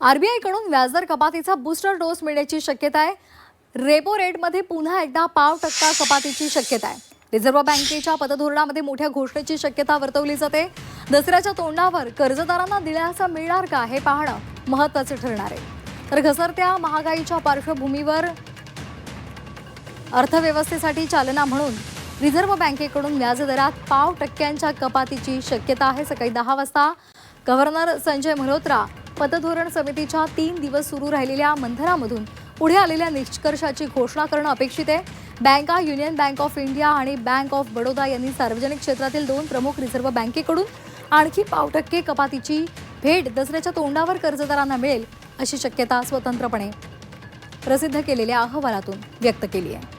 आरबीआयकडून व्याजदर कपातीचा booster dose मिळण्याची शक्यता आहे. रेपो रेटमध्ये पुन्हा एकदा पाव टक्का कपातीची शक्यता आहे. रिझर्व्ह बँकेच्या पतधोरणामध्ये मोठ्या घोषणेची शक्यता वर्तवली जाते. दसऱ्याच्या तोंडावर कर्जदारांना दिलासा मिळणार का हे पाहणं महत्त्वाचं ठरणार आहे. तर घसरत्या महागाईच्या पार्श्वभूमीवर अर्थव्यवस्थेसाठी चालना म्हणून रिझर्व्ह बँकेकडून व्याजदरात पाव टक्क्यांच्या कपातीची शक्यता आहे. सकाळी दहा वाजता गव्हर्नर संजय मल्होत्रा पतधोरण समितीच्या तीन दिवस सुरू राहिलेल्या मंथनामधून पुढे आलेल्या निष्कर्षाची घोषणा करणं अपेक्षित आहे. बँका युनियन बँक ऑफ इंडिया आणि बँक ऑफ बडोदा यांनी सार्वजनिक क्षेत्रातील दोन प्रमुख रिझर्व्ह बँकेकडून आणखी पाव टक्के कपातीची भेट दसऱ्याच्या तोंडावर कर्जदारांना मिळेल अशी शक्यता स्वतंत्रपणे प्रसिद्ध केलेल्या अहवालातून व्यक्त केली आहे.